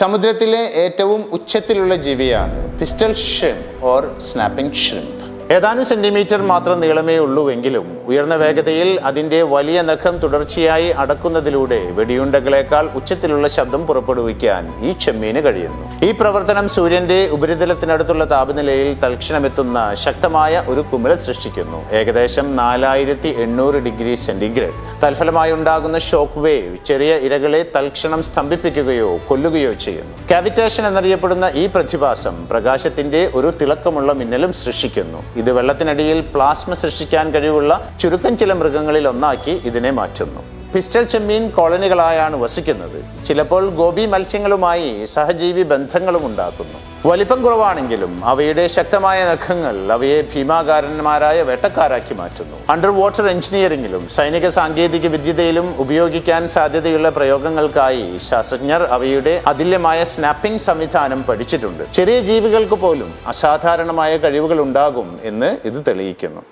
സമുദ്രത്തിലെ ഏറ്റവും ഉച്ചത്തിലുള്ള ജീവിയാണ്. Pistol shrimp or snapping shrimp ഏതാനും സെന്റിമീറ്റർ മാത്രം നീളമേ ഉള്ളൂവെങ്കിലും ഉയർന്ന വേഗതയിൽ അതിന്റെ വലിയ നഖം തുടർച്ചയായി അടക്കുന്നതിലൂടെ വെടിയുണ്ടകളേക്കാൾ ഉച്ചത്തിലുള്ള ശബ്ദം പുറപ്പെടുവിക്കാൻ ഈ ചെമ്മീന് കഴിയുന്നു. ഈ പ്രവർത്തനം സൂര്യന്റെ ഉപരിതലത്തിനടുത്തുള്ള താപനിലയിൽ തൽക്ഷണമെത്തുന്ന ശക്തമായ ഒരു കുമിള സൃഷ്ടിക്കുന്നു. ഏകദേശം നാലായിരത്തി എണ്ണൂറ് ഡിഗ്രി സെന്റിഗ്രേഡ്. തൽഫലമായി ഉണ്ടാകുന്ന ഷോക്ക് വേവ് ചെറിയ ഇരകളെ തൽക്ഷണം സ്തംഭിപ്പിക്കുകയോ കൊല്ലുകയോ ചെയ്യുന്നു. കാവിറ്റേഷൻ എന്നറിയപ്പെടുന്ന ഈ പ്രതിഭാസം പ്രകാശത്തിന്റെ ഒരു തിളക്കമുള്ള മിന്നലും സൃഷ്ടിക്കുന്നു. ഇത് വെള്ളത്തിനടിയിൽ പ്ലാസ്മ സൃഷ്ടിക്കാൻ കഴിവുള്ള ചുരുക്കം ചില മൃഗങ്ങളിൽ ഒന്നാക്കി ഇതിനെ മാറ്റുന്നു. പിസ്റ്റൽ ചെമ്മീൻ കോളനികളായാണ് വസിക്കുന്നത്. ചിലപ്പോൾ ഗോപി മത്സ്യങ്ങളുമായി സഹജീവി ബന്ധങ്ങളും ഉണ്ടാക്കുന്നു. വലിപ്പം കുറവാണെങ്കിലും അവയുടെ ശക്തമായ നഖങ്ങൾ അവയെ ഭീമാകാരന്മാരായ വേട്ടക്കാരാക്കി മാറ്റുന്നു. അണ്ടർ വാട്ടർ എഞ്ചിനീയറിംഗിലും സൈനിക സാങ്കേതിക വിദ്യതയിലും ഉപയോഗിക്കാൻ സാധ്യതയുള്ള പ്രയോഗങ്ങൾക്കായി ശാസ്ത്രജ്ഞർ അവയുടെ അതുല്യമായ സ്നാപ്പിംഗ് സംവിധാനം പഠിച്ചിട്ടുണ്ട്. ചെറിയ ജീവികൾക്ക് പോലും അസാധാരണമായ കഴിവുകൾ ഉണ്ടാകും എന്ന് ഇത് തെളിയിക്കുന്നു.